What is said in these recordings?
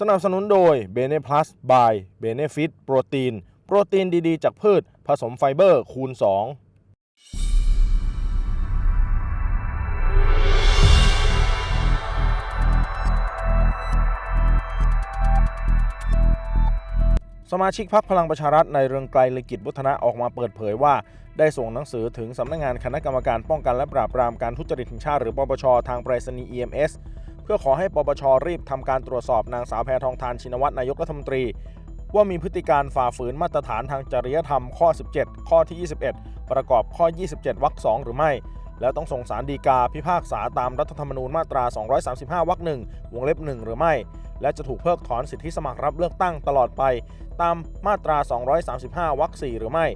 สนับสนุนโดย b e n e Plus by Benefit โปรตีน โปรตีนดีๆ จากพืช ผสมไฟเบอร์คูณ 2สมาชิกพรรคพลังประชารัฐในเรืองไกลลิกิจวัฒนะออกมาเปิดเผยว่า ได้ส่งหนังสือถึงสำนักงานคณะกรรมการป้องกันและปราบปรามการทุจริตแห่งชาติหรือปปชทางไปรษณีย์ EMS เพื่อขอให้ปปชรีบทำการตรวจสอบนางสาวแพทองทานชินวัตรนายกรัฐมนตรี ว่ามีพฤติการฝ่าฝืนมาตรฐานทางจริยธรรมข้อ 17 ข้อที่ 21 ประกอบข้อ 27 วรรค2หรือไม่ แล้วต้องส่งสารดีกาพิพากษาตามรัฐธรรมนูญมาตรา 235 วรรคหนึ่งวงเล็บ1หรือไม่ และจะถูกเพิกถอนสิทธิสมัครรับเลือกตั้งตลอดไป ตามมาตรา 235 วรรค4หรือไม่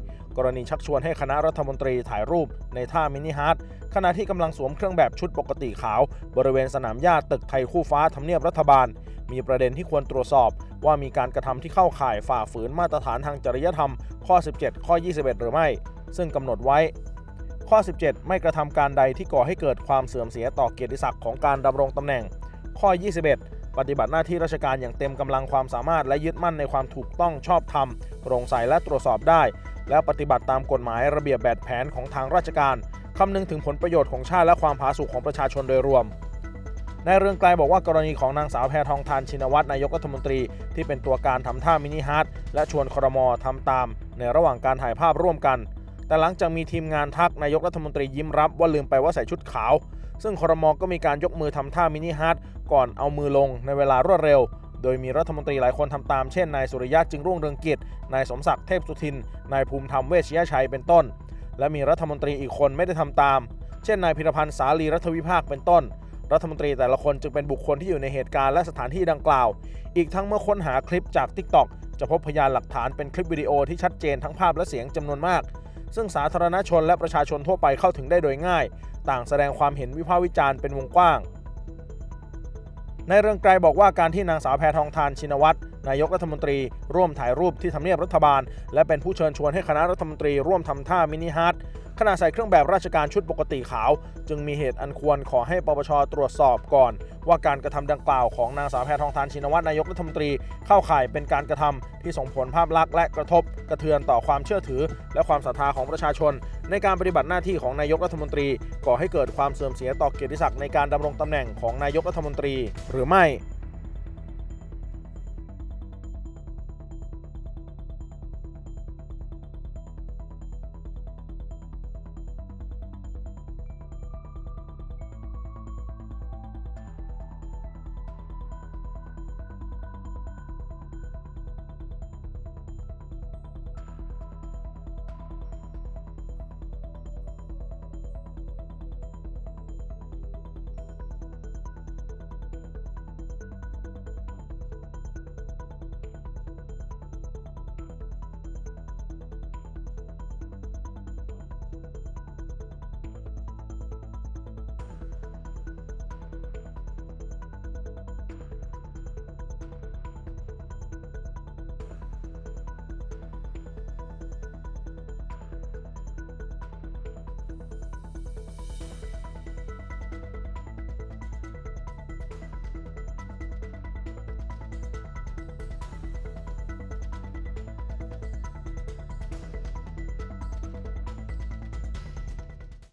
กรณีชักชวนให้คณะรัฐมนตรีถ่ายรูปในท่ามินิฮาร์ดขณะที่กำลังสวมเครื่องแบบชุดปกติขาว บริเวณสนามหญ้าตึกไทยคู่ฟ้าทำเนียบรัฐบาล มีประเด็นที่ควรตรวจสอบ ว่ามีการกระทำที่เข้าข่ายฝ่าฝืนมาตรฐานทางจริยธรรม ข้อ 17 ข้อ 21 หรือไม่ ซึ่งกำหนดไว้ ข้อ 17 ไม่กระทำการใดที่ก่อให้เกิดความเสื่อมเสียต่อเกียรติศักดิ์ของการดำรงตำแหน่ง ข้อ 21 ปฏิบัติหน้าที่ราชการอย่างเต็มกำลังความสามารถและยึดมั่นในความถูกต้องชอบธรรมโปร่งใสและตรวจสอบได้ และปฏิบัติตามกฎหมายระเบียบแบบแผนของทางราชการคำนึงถึงผลประโยชน์ของชาติและความผาสุกของประชาชนโดยรวมในเรืองไกลบอกว่ากรณีของนางสาวแพทองทานชินวัตรนายกรัฐมนตรี ที่เป็นตัวการทำท่ามินิฮาร์ดและชวนครมทำตาม ในระหว่างการถ่ายภาพร่วมกัน แต่หลังจากมีทีมงานทักนายกรัฐมนตรียิ้มรับว่าลืมไปว่าใส่ชุดขาว ซึ่งครมก็มีการยกมือทำท่ามินิฮาร์ดก่อนเอามือลงในเวลารวดเร็ว โดยมีรัฐมนตรีหลายคนทำตาม เช่น นายสุริยะจึงรุ่งเรืองกิจ นายสมศักดิ์เทพสุทิน นายภูมิธรรมเวชยชัยเป็นต้น และมีรัฐมนตรีอีกคนไม่ได้ทำตาม เช่น นายพิรพันธ์สาลีรัฐวิภาคเป็นต้น รัฐมนตรีแต่ละคนจึงเป็นบุคคลที่อยู่ในเหตุการณ์และสถานที่ดังกล่าว อีกทั้งเมื่อค้นหาคลิปจาก TikTok จะพบพยานหลักฐานเป็นคลิปวิดีโอที่ชัดเจนทั้งภาพและเสียงจำนวนมาก ซึ่งสาธารณชนและประชาชนทั่วไปเข้าถึงได้โดยง่าย ต่างแสดงความเห็นวิพากษ์วิจารณ์เป็นวงกว้าง ในเรื่องไกลบอกว่าการที่นางสาวแพทองทานชินวัตร นายกรัฐมนตรีร่วมถ่ายรูปที่ทำเนียบรัฐบาล และเป็นผู้เชิญชวนให้คณะรัฐมนตรีร่วมทำท่ามินิฮาร์ดขณะใส่เครื่องแบบราชการชุดปกติขาว จึงมีเหตุอันควรขอให้ปปชตรวจสอบก่อน ว่าการกระทำดังกล่าวของนางสาวแพทองทานชินวัตรนายกรัฐมนตรีเข้าข่ายเป็นการกระทำที่ส่งผลภาพลักษณ์และกระทบ กระเทือนต่อความเชื่อถือ และความศรัทธาของประชาชน ในการปฏิบัติหน้าที่ของนายกรัฐมนตรีก่อให้เกิดความเสื่อมเสียต่อเกียรติศักดิ์ในการดำรงตำแหน่งของนายกรัฐมนตรี หรือไม่